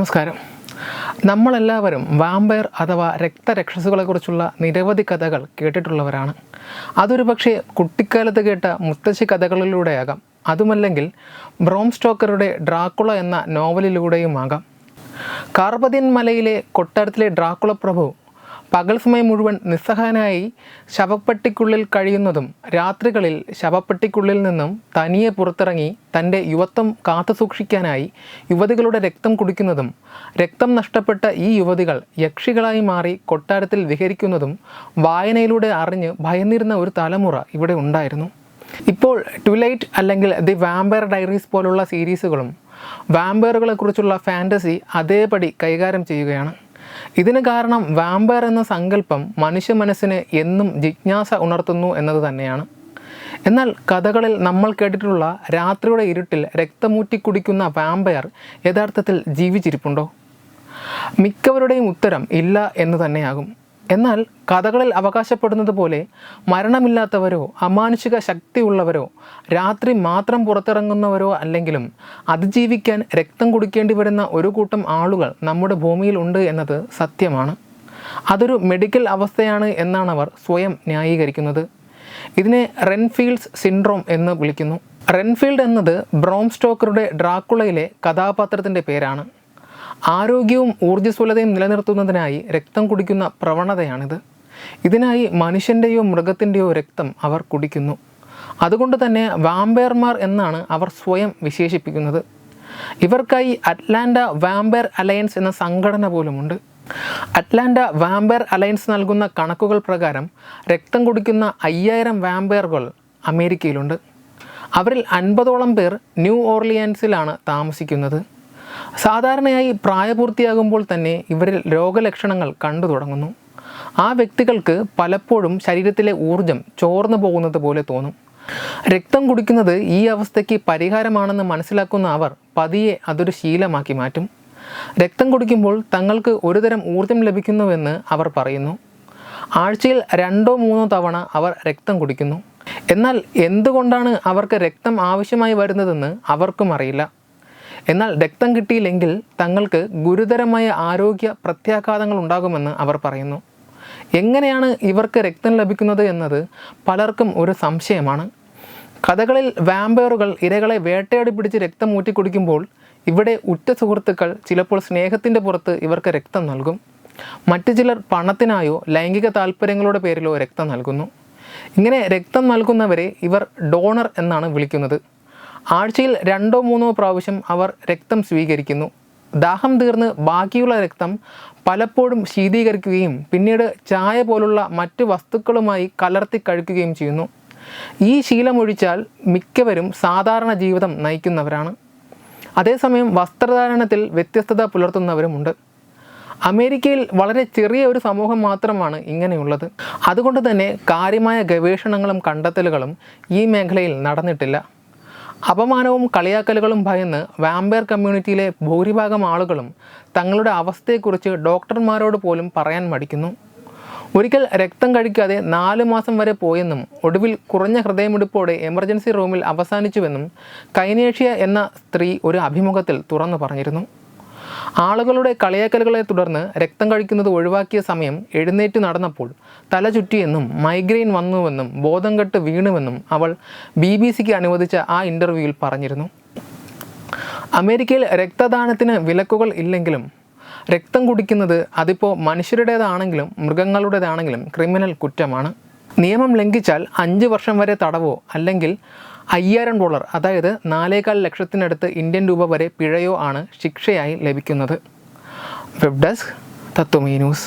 നമസ്കാരം. നമ്മളെല്ലാവരും വാമ്പയർ അഥവാ രക്തരക്ഷസുകളെക്കുറിച്ചുള്ള നിരവധി കഥകൾ കേട്ടിട്ടുള്ളവരാണ്. അതൊരു പക്ഷേ കുട്ടിക്കാലത്ത് കേട്ട മുത്തശ്ശി കഥകളിലൂടെയാകാം. അതുമല്ലെങ്കിൽ ബ്രോം സ്റ്റോക്കറുടെ ഡ്രാക്കുള എന്ന നോവലിലൂടെയുമാകാം. കാർപതിയൻ മലയിലെ കൊട്ടാരത്തിലെ ഡ്രാക്കുള പ്രഭു പകൽ സമയം മുഴുവൻ നിസ്സഹായനായി ശവപ്പെട്ടിക്കുള്ളിൽ കഴിയുന്നതും രാത്രികളിൽ ശവപ്പെട്ടിക്കുള്ളിൽ നിന്നും തനിയെ പുറത്തിറങ്ങി തന്റെ യുവത്വം കാത്തുസൂക്ഷിക്കാനായി യുവതികളുടെ രക്തം കുടിക്കുന്നതും രക്തം നഷ്ടപ്പെട്ട ഈ യുവതികൾ യക്ഷികളായി മാറി കൊട്ടാരത്തിൽ വിഹരിക്കുന്നതും വായനയിലൂടെ അറിഞ്ഞ് ഭയന്നിരുന്ന ഒരു തലമുറ ഇവിടെ ഉണ്ടായിരുന്നു. ഇപ്പോൾ ട്വിലൈറ്റ് അല്ലെങ്കിൽ ദി വാമ്പയർ ഡയറീസ് പോലുള്ള സീരീസുകളും വാമ്പയറുകളെക്കുറിച്ചുള്ള ഫാന്റസി അതേപടി കൈകാര്യം ചെയ്യുകയാണ്. ഇതിന് കാരണം വാമ്പയർ എന്ന സങ്കല്പം മനുഷ്യ മനസ്സിന് എന്നും ജിജ്ഞാസ ഉണർത്തുന്നു എന്നത് തന്നെയാണ്. എന്നാൽ കഥകളിൽ നമ്മൾ കേട്ടിട്ടുള്ള രാത്രിയുടെ ഇരുട്ടിൽ രക്തമൂറ്റി കുടിക്കുന്ന വാമ്പയർ യഥാർത്ഥത്തിൽ ജീവിച്ചിരിപ്പുണ്ടോ? മിക്കവരുടെയും ഉത്തരം ഇല്ല എന്ന് തന്നെയാകും. എന്നാൽ കഥകളിൽ അവകാശപ്പെടുന്നത് പോലെ മരണമില്ലാത്തവരോ അമാനുഷിക ശക്തിയുള്ളവരോ രാത്രി മാത്രം പുറത്തിറങ്ങുന്നവരോ അല്ലെങ്കിലും അതിജീവിക്കാൻ രക്തം കുടിക്കേണ്ടി വരുന്ന ഒരു കൂട്ടം ആളുകൾ നമ്മുടെ ഭൂമിയിൽ ഉണ്ട് എന്നത് സത്യമാണ്. അതൊരു മെഡിക്കൽ അവസ്ഥയാണ് എന്നാണ് അവർ സ്വയം ന്യായീകരിക്കുന്നത്. ഇതിനെ റെൻഫീൽഡ്സ് സിൻഡ്രോം എന്ന് വിളിക്കുന്നു. റെൻഫീൽഡ് എന്നത് ബ്രോംസ്റ്റോക്കറുടെ ഡ്രാക്കുളയിലെ കഥാപാത്രത്തിന്റെ പേരാണ്. ആരോഗ്യവും ഊർജസ്വലതയും നിലനിർത്തുന്നതിനായി രക്തം കുടിക്കുന്ന പ്രവണതയാണിത്. ഇതിനായി മനുഷ്യന്റെയോ മൃഗത്തിന്റെയോ രക്തം അവർ കുടിക്കുന്നു. അതുകൊണ്ട് തന്നെ വാമ്പയർമാർ എന്നാണ് അവർ സ്വയം വിശേഷിപ്പിക്കുന്നത്. ഇവർക്കായി അറ്റ്ലാന്റ വാമ്പയർ അലയൻസ് എന്ന സംഘടന പോലുമുണ്ട്. അറ്റ്ലാന്റ വാമ്പയർ അലയൻസ് നൽകുന്ന കണക്കുകൾ പ്രകാരം രക്തം കുടിക്കുന്ന അയ്യായിരം വാമ്പയറുകൾ അമേരിക്കയിലുണ്ട്. അവരിൽ അൻപതോളം പേർ ന്യൂ ഓർലിയൻസിലാണ് താമസിക്കുന്നത്. സാധാരണയായി പ്രായപൂർത്തിയാകുമ്പോൾ തന്നെ ഇവരിൽ രോഗലക്ഷണങ്ങൾ കണ്ടു തുടങ്ങുന്നു. ആ വ്യക്തികൾക്ക് പലപ്പോഴും ശരീരത്തിലെ ഊർജം ചോർന്നു പോകുന്നത് പോലെ തോന്നും. രക്തം കുടിക്കുന്നത് ഈ അവസ്ഥയ്ക്ക് പരിഹാരമാണെന്ന് മനസ്സിലാക്കുന്ന അവർ പതിയെ അതൊരു ശീലമാക്കി മാറ്റും. രക്തം കുടിക്കുമ്പോൾ തങ്ങൾക്ക് ഒരുതരം ഊർജം ലഭിക്കുന്നുവെന്ന് അവർ പറയുന്നു. ആഴ്ചയിൽ രണ്ടോ മൂന്നോ തവണ അവർ രക്തം കുടിക്കുന്നു. എന്നാൽ എന്തുകൊണ്ടാണ് അവർക്ക് രക്തം ആവശ്യമായി വരുന്നതെന്ന് അവർക്കും അറിയില്ല. എന്നാൽ രക്തം കിട്ടിയില്ലെങ്കിൽ തങ്ങൾക്ക് ഗുരുതരമായ ആരോഗ്യ പ്രത്യാഘാതങ്ങൾ ഉണ്ടാകുമെന്ന് അവർ പറയുന്നു. എങ്ങനെയാണ് ഇവർക്ക് രക്തം ലഭിക്കുന്നത് എന്നത് പലർക്കും ഒരു സംശയമാണ്. കഥകളിൽ വാമ്പയറുകൾ ഇരകളെ വേട്ടയാടി പിടിച്ച് രക്തം ഊറ്റി കുടിക്കുമ്പോൾ ഇവിടെ ഉറ്റ സുഹൃത്തുക്കൾ ചിലപ്പോൾ സ്നേഹത്തിന്റെ പുറത്ത് ഇവർക്ക് രക്തം നൽകും. മറ്റു ചിലർ പണത്തിനായോ ലൈംഗിക താല്പര്യങ്ങളുടെ പേരിലോ രക്തം നൽകുന്നു. ഇങ്ങനെ രക്തം നൽകുന്നവരെ ഇവർ ഡോണർ എന്നാണ് വിളിക്കുന്നത്. ആഴ്ചയിൽ രണ്ടോ മൂന്നോ പ്രാവശ്യം അവർ രക്തം സ്വീകരിക്കുന്നു. ദാഹം തീർന്ന് ബാക്കിയുള്ള രക്തം പലപ്പോഴും ശീതീകരിക്കുകയും പിന്നീട് ചായ പോലുള്ള മറ്റ് വസ്തുക്കളുമായി കലർത്തി കഴിക്കുകയും ചെയ്യുന്നു. ഈ ശീലമൊഴിച്ചാൽ മിക്കവരും സാധാരണ ജീവിതം നയിക്കുന്നവരാണ്. അതേസമയം വസ്ത്രധാരണത്തിൽ വ്യത്യസ്തത പുലർത്തുന്നവരുമുണ്ട്. അമേരിക്കയിൽ വളരെ ചെറിയ ഒരു സമൂഹം മാത്രമാണ് ഇങ്ങനെയുള്ളത്. അതുകൊണ്ട് തന്നെ കാര്യമായ ഗവേഷണങ്ങളും കണ്ടെത്തലുകളും ഈ മേഖലയിൽ നടന്നിട്ടില്ല. അപമാനവും കളിയാക്കലുകളും ഭയന്ന് വാമ്പയർ കമ്മ്യൂണിറ്റിയിലെ ഭൂരിഭാഗം ആളുകളും തങ്ങളുടെ അവസ്ഥയെക്കുറിച്ച് ഡോക്ടർമാരോട് പോലും പറയാൻ മടിക്കുന്നു. ഒരിക്കൽ രക്തം കഴിക്കാതെ നാല് മാസം വരെ പോയെന്നും ഒടുവിൽ കുറഞ്ഞ ഹൃദയമിടിപ്പോടെ എമർജൻസി റൂമിൽ അവസാനിച്ചുവെന്നും കൈനേഷ്യ എന്ന സ്ത്രീ ഒരു അഭിമുഖത്തിൽ തുറന്നു പറഞ്ഞിരുന്നു. ആളുകളുടെ കളിയാക്കലുകളെ തുടർന്ന് രക്തം കഴിക്കുന്നത് ഒഴിവാക്കിയ സമയം എഴുന്നേറ്റ് നടന്നപ്പോൾ തല ചുറ്റിയെന്നും മൈഗ്രെയിൻ വന്നുവെന്നും ബോധം കെട്ട് വീണുവെന്നും അവൾ ബി ബി സിക്ക് അനുവദിച്ച ആ ഇന്റർവ്യൂവിൽ പറഞ്ഞിരുന്നു. അമേരിക്കയിൽ രക്തദാനത്തിന് വിലക്കുകൾ ഇല്ലെങ്കിലും രക്തം കുടിക്കുന്നത് അതിപ്പോൾ മനുഷ്യരുടേതാണെങ്കിലും മൃഗങ്ങളുടേതാണെങ്കിലും ക്രിമിനൽ കുറ്റമാണ്. നിയമം ലംഘിച്ചാൽ അഞ്ച് വർഷം വരെ തടവോ അല്ലെങ്കിൽ അയ്യായിരം ഡോളർ അതായത് നാലേകാൽ ലക്ഷത്തിനടുത്ത് ഇന്ത്യൻ രൂപ വരെ പിഴയോ ആണ് ശിക്ഷയായി ലഭിക്കുന്നത്. വെബ് ഡെസ്ക് തത്വമീ ന്യൂസ്.